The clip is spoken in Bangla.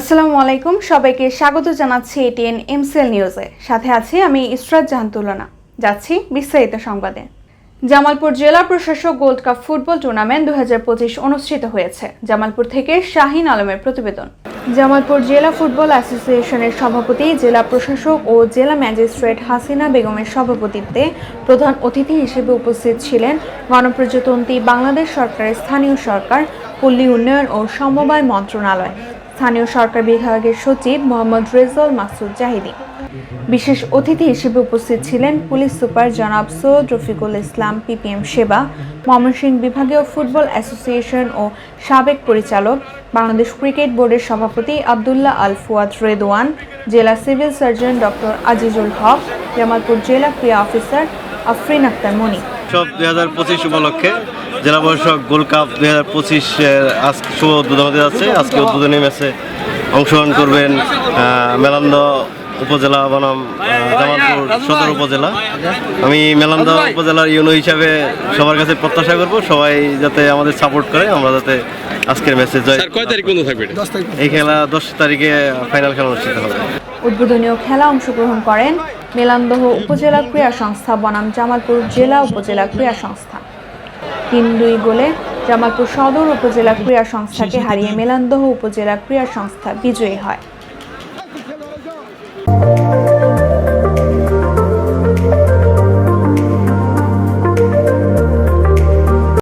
আসসালামু আলাইকুম, সবাইকে স্বাগত জানাচ্ছি এটিএন এমসেল নিউজে সাথে আছি আমি ইসরাত জাহান তুলনা যাচ্ছি বিস্তারিত সংবাদে। জামালপুর জেলা প্রশাসক গোল্ড কাপ ফুটবল টুর্নামেন্ট দু অনুষ্ঠিত হয়েছে, জামালপুর থেকে শাহিন আলমের প্রতিবেদন। জামালপুর জেলা ফুটবল অ্যাসোসিয়েশনের সভাপতি, জেলা প্রশাসক ও জেলা ম্যাজিস্ট্রেট হাসিনা বেগমের সভাপতিত্বে প্রধান অতিথি হিসেবে উপস্থিত ছিলেন গণপ্রজাতন্ত্রী বাংলাদেশ সরকারের স্থানীয় সরকার, পল্লী উন্নয়ন ও সমবায় মন্ত্রণালয়। স্থানীয় সরকার বিভাগের সচিব মোহাম্মদ রেজল মাসুদ জাহিদি। বিশেষ অতিথি হিসেবে উপস্থিত ছিলেন পুলিশ সুপার জনাব সৈয়দ রফিকুল ইসলাম, পিপিএম সেবা, ময়মনসিংহ বিভাগীয় ফুটবল অ্যাসোসিয়েশন ও সাবেক পরিচালক, বাংলাদেশ ক্রিকেট বোর্ডের সভাপতি আবদুল্লাহ আল ফুয়াদ রেদওয়ান, জেলা civil surgeon doctor Azizul Haque, Jamalpur জেলা ক্রীড়া অফিসার আফরিন আক্তার মনি সব দুই হাজার পঁচিশ উপলক্ষে জেলা পরিষদ গোল্ড কাপ দুই হাজার পঁচিশের আজ শুভ উদ্বোধন হতে যাচ্ছে আজকে উদ্বোধনী ম্যাচে অংশগ্রহণ করবেন মেলান্দ উপজেলা বনাম জামালপুর সদর উপজেলা। আমি মেলান্দ উপজেলার ইউনো হিসাবে সবার কাছে প্রত্যাশা করব সবাই যাতে আমাদের সাপোর্ট করে আমরা যাতে আজকের ম্যাচে জয় কয় তারিখ পর্যন্ত থাকবে এই খেলা দশ তারিখে ফাইনাল খেলা অনুষ্ঠিত হবে। উদ্বোধনীয় খেলা অংশগ্রহণ করেন মেলান্দহ উপজেলা ক্রীড়া সংস্থা বনাম জামালপুর জেলা উপজেলা ক্রীড়া সংস্থা। তিন দুই গোলে জামালপুর সদর উপজেলা ক্রীড়া সংস্থাকে হারিয়ে মেলান্দহ উপজেলা ক্রীড়া সংস্থা বিজয়ী হয়।